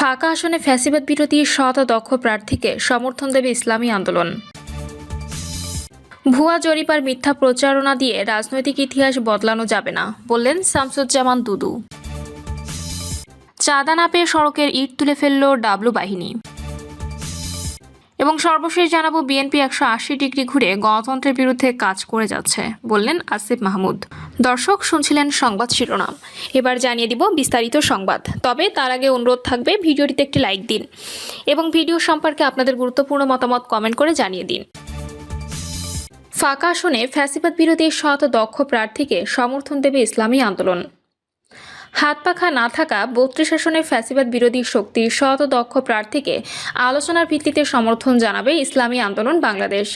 ফাঁকা আসনে ফ্যাসিবাদ বিরোধী সৎ দক্ষ প্রার্থীকে সমর্থন দেবে ইসলামী আন্দোলন। ভুয়া জরিপ আর মিথ্যা প্রচারণা দিয়ে রাজনৈতিক ইতিহাস বদলানো যাবে না, বললেন শামসুজ্জামান দুদু। চাঁদা না পেয়ে সড়কের ইট তুলে ফেলল ডাবলু বাহিনী। এবং সর্বশেষ জানাব, বিএনপি একশো আশি ডিগ্রি ঘুরে গণতন্ত্রের বিরুদ্ধে কাজ করে যাচ্ছে, বললেন আসিফ মাহমুদ। দর্শক, শুনছিলেন সংবাদ শিরোনাম। এবার জানিয়ে দিব বিস্তারিত সংবাদ। তবে তার আগে অনুরোধ থাকবে, ভিডিওটিতে একটি লাইক দিন এবং ভিডিও সম্পর্কে আপনাদের গুরুত্বপূর্ণ মতামত কমেন্ট করে জানিয়ে দিন। ফাঁকা আসনে ফ্যাসিবাদ বিরোধী সৎ দক্ষ প্রার্থীকে সমর্থন দেবে ইসলামী আন্দোলন। হাত পাখা না থাকা বত্রিশ আসনের ফ্যাসিবাদ বিরোধী শক্তি শত দক্ষ প্রার্থীকে আলোচনার ভিত্তিতে সমর্থন জানাবে ইসলামী আন্দোলন বাংলাদেশ।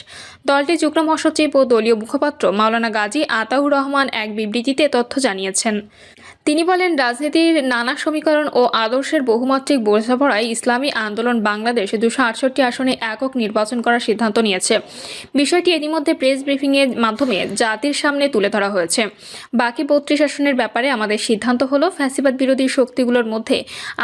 দলটির যুগ্ম মহাসচিব ও দলীয় মুখপাত্র মাওলানা গাজী আতাউর রহমান এক বিবৃতিতে তথ্য জানিয়েছেন। তিনি বলেন, রাজনীতির নানা সমীকরণ ও আদর্শের বহুমাত্রিক বোঝাপড়ায় ইসলামী আন্দোলন বাংলাদেশ দুশো আটষট্টি আসনে একক নির্বাচন করার সিদ্ধান্ত নিয়েছে। বিষয়টি ইতিমধ্যে প্রেস ব্রিফিংয়ের মাধ্যমে জাতির সামনে তুলে ধরা হয়েছে। বাকি বত্রিশ আসনের ব্যাপারে আমাদের সিদ্ধান্ত হলো, ফ্যাসিবাদ বিরোধী শক্তিগুলোর মধ্যে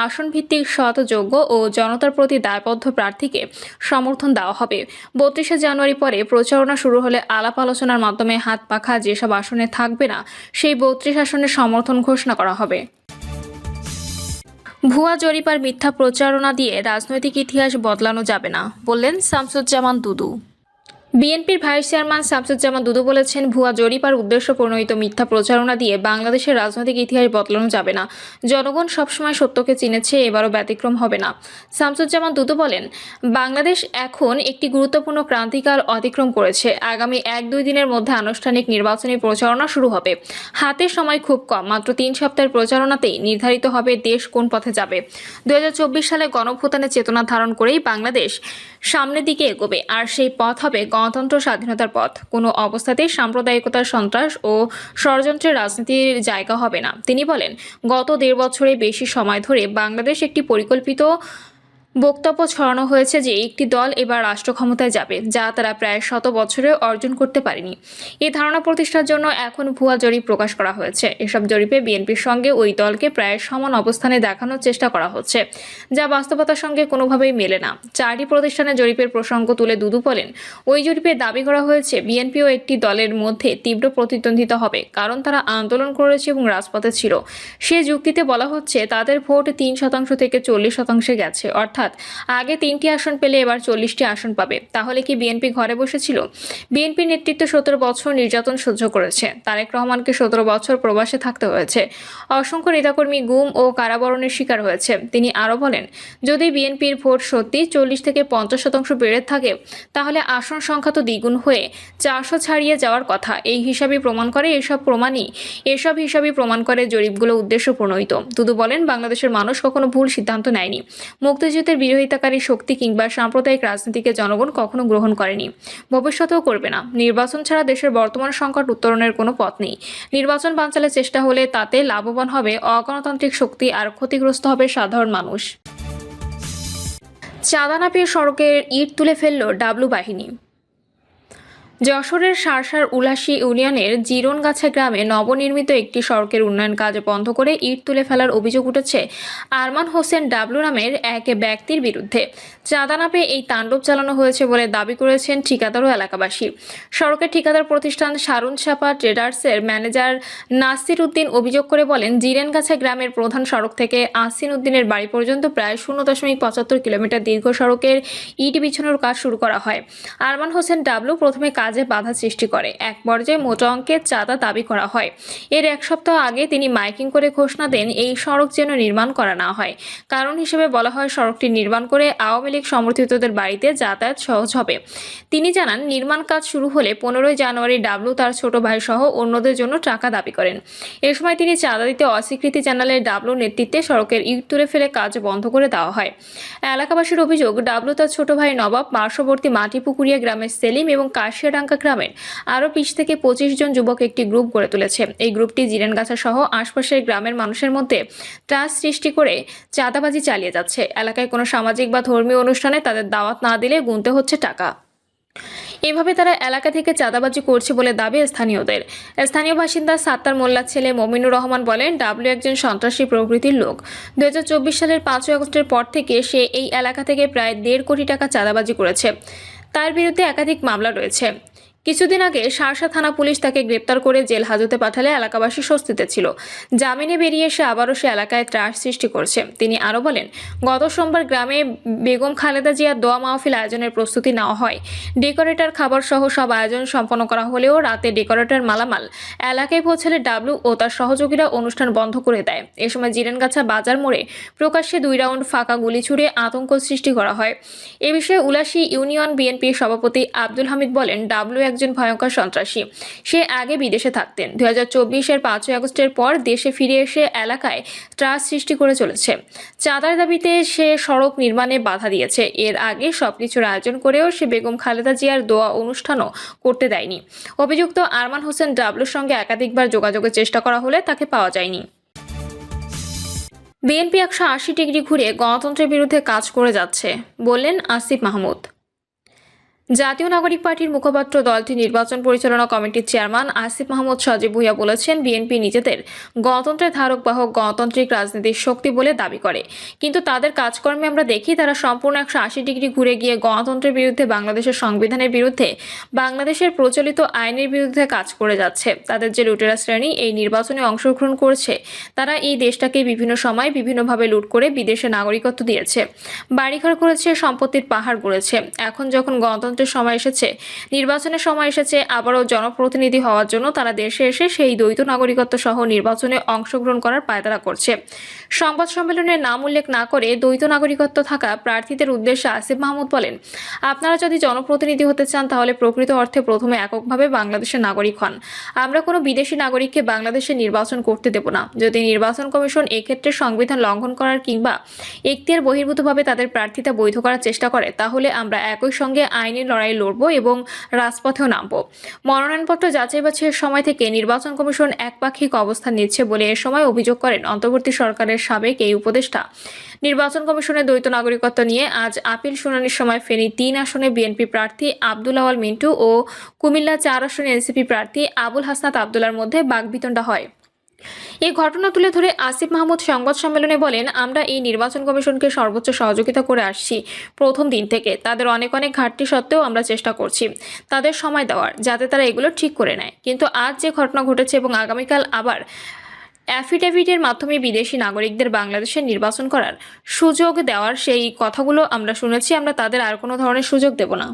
আসন ভিত্তিক সৎ যোগ্য ও জনতার প্রতি দায়বদ্ধ প্রার্থীকে সমর্থন দেওয়া হবে। বত্রিশে জানুয়ারি পরে প্রচারণা শুরু হলে আলাপ আলোচনার মাধ্যমে হাত পাখা যেসব আসনে থাকবে না, সেই বত্রিশ আসনের সমর্থন ঘোষণা করা হবে। ভুয়া জরিপার মিথ্যা প্রচারণা দিয়ে রাজনৈতিক ইতিহাস বদলানো যাবে না, বললেন শামসুজ্জামান দুদু। বিএনপির ভাইস চেয়ারম্যান শামসুজ্জামান দুদু বলেছেন, ভুয়া জরিপ আর উদ্দেশ্য প্রণোদিত মিথ্যা প্রচারণা দিয়ে বাংলাদেশের রাজনৈতিক ইতিহাস বদলানো যাবে না। জনগণ সবসময় সত্যকে চিনেছে, এবারও ব্যতিক্রম হবে না। শামসুজ্জামান দুদু বলেন, বাংলাদেশ এখন একটি গুরুত্বপূর্ণ ক্রান্তিকাল অতিক্রম করেছে। আগামী এক দুই দিনের মধ্যে আনুষ্ঠানিক নির্বাচনী প্রচারণা শুরু হবে। হাতে সময় খুব কম, মাত্র তিন সপ্তাহের প্রচারণাতেই নির্ধারিত হবে দেশ কোন পথে যাবে। দুই হাজার চব্বিশ সালে গণভূতানের চেতনা ধারণ করেই বাংলাদেশ সামনের দিকে এগোবে, আর সেই পথ হবে গণতন্ত্র স্বাধীনতার পথ। কোনো অবস্থাতেই সাম্প্রদায়িকতার সন্ত্রাস ও ষড়যন্ত্রের রাজনীতির জায়গা হবে না। তিনি বলেন, গত দেড় বছরে বেশি সময় ধরে বাংলাদেশ একটি পরিকল্পিত বক্তব্য ছড়ানো হয়েছে যে একটি দল এবার রাষ্ট্র ক্ষমতায় যাবে, যা তারা প্রায় শত বছরে অর্জন করতে পারেনি। এই ধারণা প্রতিষ্ঠার জন্য এখন ভুয়া জরিপ প্রকাশ করা হয়েছে। এসব জরিপে বিএনপির সঙ্গে ওই দলকে প্রায় সমান অবস্থানে দেখানোর চেষ্টা করা হচ্ছে, যা বাস্তবতার সঙ্গে কোনোভাবেই মেলে না। চারটি প্রতিষ্ঠানের জরিপের প্রসঙ্গ তুলে দুদু বলেন, ওই জরিপে দাবি করা হয়েছে, বিএনপিও একটি দলের মধ্যে তীব্র প্রতিদ্বন্দ্বিতা হবে, কারণ তারা আন্দোলন করেছে এবং রাজপথে ছিল। সে যুক্তিতে বলা হচ্ছে, তাদের ভোট তিন শতাংশ থেকে চল্লিশ শতাংশে গেছে, অর্থাৎ আগে তিনটি আসন পেলে এবার চল্লিশটি আসন পাবে। তাহলে কি বিএনপি ঘরে বসেছিল? বিএনপি নেতৃত্ব সতেরো বছর নির্যাতন সহ্য করেছে। তারেক রহমানকে সতেরো বছর প্রবাসে থাকতে হয়েছে। অসংখ্য নেতাকর্মী গুম ও কারাবরণের শিকার হয়েছে। তিনি আরও বলেন, যদি বিএনপির ভোট সত্যি চল্লিশ থেকে পঞ্চাশ শতাংশ বেড়ে থাকে, তাহলে আসন সংখ্যা তো দ্বিগুণ হয়ে চারশো ছাড়িয়ে যাওয়ার কথা। এই হিসাবে প্রমাণ করে এসব প্রমাণই। এসব হিসাবে প্রমাণ করে জরিপগুলো উদ্দেশ্য প্রণয়িত দুদু বলেন, বাংলাদেশের মানুষ কখনো ভুল সিদ্ধান্ত নেয়নি। মুক্তিযুদ্ধের বিরোধিতাকারী শক্তি কিংবা সাম্প্রদায়িক রাজনীতিকে জনগণ কখনো গ্রহণ করেনি। ভবিষ্যতেও করবে না। নির্বাচন ছাড়া দেশের বর্তমান সংকট উত্তরণের কোনো পথ নেই। নির্বাচন বাঞ্চালের চেষ্টা হলে তাতে লাভবান হবে অগণতান্ত্রিক শক্তি আর ক্ষতিগ্রস্ত হবে সাধারণ মানুষ। চাঁদানা পেয়ে সড়কের ইট তুলে ফেলল ডাবলু বাহিনী। যশোরের সারসার উলাসী ইউনিয়নের জিরনগাছা গ্রামে নবনির্মিত একটি সড়কের উন্নয়ন কাজ বন্ধ করে ইট তুলে ফেলার অভিযোগ উঠেছে আরমান হোসেন ডাবলু নামের এক ব্যক্তির বিরুদ্ধে। চাঁদা না পেয়ে এই তাণ্ডব চালানো হয়েছে বলে দাবি করেছেন ঠিকাদার ও এলাকাবাসী। সড়কের ঠিকাদার প্রতিষ্ঠান সারুন সাপা ট্রেডার্সের ম্যানেজার নাসির উদ্দিন অভিযোগ করে বলেন জিরেনগাছা গ্রামের প্রধান সড়ক থেকে আসিন উদ্দিনের বাড়ি পর্যন্ত প্রায় শূন্য দশমিক পঁচাত্তর কিলোমিটার দীর্ঘ সড়কের ইট বিছানোর কাজ শুরু করা হয়। আরমান হোসেন ডাবলু প্রথমে কাজে বাধা সৃষ্টি করে। এক পর্যায়ে মোটা অঙ্কের চাঁদা দাবি করা হয়। এর এক সপ্তাহ আগে তিনি মাইকিং করে ঘোষণা দেন, এই সড়ক যেন নির্মাণ করা না হয়। কারণ হিসেবে বলা হয়, সড়কটি নির্মাণ করে আওয়ামী লীগ সমর্থিতদের বাড়িতে যাতায়াত সহজ হবে। তিনি জানান, নির্মাণ কাজ শুরু হলে পনেরোই জানুয়ারি ডাবলু তার ছোট ভাই সহ অন্যদের জন্য টাকা দাবি করেন। এ সময় তিনি চাঁদা দিতে অস্বীকৃতি জানালে ডাবলু নেতৃত্বে সড়কের ইট তুলে ফেলে কাজ বন্ধ করে দেওয়া হয়। এলাকাবাসীর অভিযোগ, ডাবলু তার ছোট ভাই নবাব পার্শ্ববর্তী মাটিপুকুরিয়া গ্রামের সেলিম এবং কাশিয়াডাঙ্কা গ্রামের আরও বিশ থেকে পঁচিশ জন যুবক একটি গ্রুপ গড়ে তুলেছে। এই গ্রুপটি জিরেনগাছা সহ আশপাশের গ্রামের মানুষের মধ্যে ত্রাস সৃষ্টি করে চাঁদাবাজি চালিয়ে যাচ্ছে। এলাকায় কোনো সামাজিক বা ধর্মীয় অনুষ্ঠানে তাদের দাওয়াত না দিলে গুনতে হচ্ছে টাকা। এভাবে তারা এলাকা থেকে চাঁদাবাজি করছে বলে দাবি স্থানীয়দের। স্থানীয় বাসিন্দা সাত্তার মোল্লার ছেলে মমিনুর রহমান বলেন, ডাব্লিউ একজন সন্ত্রাসী প্রকৃতির লোক। দুই হাজার চব্বিশ সালের পাঁচই আগস্টের পর থেকে সে এই এলাকা থেকে প্রায় দেড় কোটি টাকা চাঁদাবাজি করেছে। তার বিরুদ্ধে একাধিক মামলা রয়েছে। কিছুদিন আগে সারসা থানা পুলিশ তাকে গ্রেপ্তার করে জেল হাজতে পাঠালে এলাকাবাসী স্বস্তিতে ছিল। জামিনে বেরিয়ে এসে আবারও সে এলাকায় ত্রাস সৃষ্টি করছে। তিনি আরও বলেন, গত সোমবার গ্রামে বেগম খালেদা জিয়ার দোয়া মাহফিল আয়োজনের প্রস্তুতি নেওয়া হয়। ডেকোরেটর খাবার সহ সব আয়োজন সম্পন্ন করা হলেও রাতে ডেকোরেটর মালামাল এলাকায় পৌঁছালে ডাবলু ও তার সহযোগীরা অনুষ্ঠান বন্ধ করে দেয়। এ সময় জিরেনগাছা বাজার মোড়ে প্রকাশ্যে দুই রাউন্ড ফাঁকা গুলি ছুড়ে আতঙ্ক সৃষ্টি করা হয়। এ বিষয়ে উলাসী ইউনিয়ন বিএনপির সভাপতি আব্দুল হামিদ বলেন ডাবলু একজন ভয়ঙ্কর সন্ত্রাসী। সে আগে বিদেশে থাকতেন। দুই হাজার চব্বিশের পাঁচই আগস্টের পর দেশে ফিরে এসে এলাকায় ত্রাস সৃষ্টি করে চলেছে। চাঁদার দাবিতে সে সড়ক নির্মাণে বাধা দিয়েছে। এর আগে সবকিছুর আয়োজন করেও সে বেগম খালেদা জিয়ার দোয়া অনুষ্ঠানও করতে দেয়নি। অভিযুক্ত আরমান হোসেন ডাবলুর সঙ্গে একাধিকবার যোগাযোগের চেষ্টা করা হলে তাকে পাওয়া যায়নি। বিএনপি একশো আশি ডিগ্রি ঘুরে গণতন্ত্রের বিরুদ্ধে কাজ করে যাচ্ছে, বললেন আসিফ মাহমুদ। জাতীয় নাগরিক পার্টির মুখপাত্র দলটির নির্বাচন পরিচালনা কমিটির চেয়ারম্যান আসিফ মাহমুদ সজীব ভুইয়া বলেছেন, বিএনপি নিজেদের গণতন্ত্রের ধারক বাহক গণতান্ত্রিক রাজনীতির শক্তি বলে দাবি করে। কিন্তু তাদের কাজকর্মে আমরা দেখি তারা সম্পূর্ণ একশো আশি ডিগ্রি ঘুরে গিয়ে গণতন্ত্রের বিরুদ্ধে, বাংলাদেশের সংবিধানের বিরুদ্ধে, বাংলাদেশের প্রচলিত আইনের বিরুদ্ধে কাজ করে যাচ্ছে। তাদের যে লুটেরা শ্রেণি, এই নির্বাচনে অংশগ্রহণ করছে। তারা এই দেশটাকে বিভিন্ন সময় বিভিন্নভাবে লুট করে বিদেশে নাগরিকত্ব দিয়েছে। বাড়িঘর করেছে, সম্পত্তির পাহাড় গড়েছে। এখন যখন গণতন্ত্রের সময় এসেছে। নির্বাচনের সময় এসেছে, আবারও জনপ্রতিনিধি হওয়ার জন্য তারা দেশে এসে সেই দ্বৈত নাগরিকত্ব সহ নির্বাচনে অংশগ্রহণ করার পায়তারা করছে। সংবাদ সম্মেলনে নাম উল্লেখ না করে দ্বৈত নাগরিকত্ব থাকা প্রার্থীদের উদ্দেশ্যে আসিফ মাহমুদ বলেন, আপনারা যদি জনপ্রতিনিধি হতে চান তাহলে প্রকৃত অর্থে প্রথমে এককভাবে বাংলাদেশের নাগরিক হন। আমরা কোনো বিদেশি নাগরিককে বাংলাদেশে নির্বাচন করতে দেব না। যদি নির্বাচন কমিশন এক্ষেত্রে সংবিধান লঙ্ঘন করার কিংবা এখতিয়ার বহির্ভূতভাবে তাদের প্রার্থিতা বৈধ করার চেষ্টা করে, তাহলে আমরা একই সঙ্গে আইনি লড়াই লড়ব এবং রাজপথেও নামব। মনোনয়নপত্র যাচাই বাছাইয়ের সময় থেকে নির্বাচন কমিশন একপাক্ষিক অবস্থান নিচ্ছে বলে এ সময় অভিযোগ করেন অন্তর্বর্তী সরকারের সাবেক এই উপদেষ্টা। নির্বাচন কমিশনের দ্বৈত নাগরিকত্ব নিয়ে আজ আপিল শুনানির সময় ফেনী তিন আসনে বিএনপি প্রার্থী আব্দুল আওয়াল মিন্টু ও কুমিল্লা চার আসনে এনসিপি প্রার্থী আবুল হাসনাত আবদুল্লার মধ্যে বাগবিতণ্ডা হয়। এই ঘটনা তুলে ধরে আসিফ মাহমুদ সংবাদ সম্মেলনে বলেন, আমরা এই নির্বাচন কমিশনকে সর্বোচ্চ সহযোগিতা করে আসছি প্রথম দিন থেকে। তাদের অনেক অনেক ঘাটতি সত্ত্বেও আমরা চেষ্টা করছি তাদের সময় দেওয়ার, যাতে তারা এগুলো ঠিক করে নেয়। কিন্তু আজ যে ঘটনা ঘটেছে এবং আগামীকাল আবার অ্যাফিডেভিটের মাধ্যমে বিদেশি নাগরিকদের বাংলাদেশে নির্বাচন করার সুযোগ দেওয়ার সেই কথাগুলো আমরা শুনেছি, আমরা তাদের আর কোনো ধরনের সুযোগ দেব না।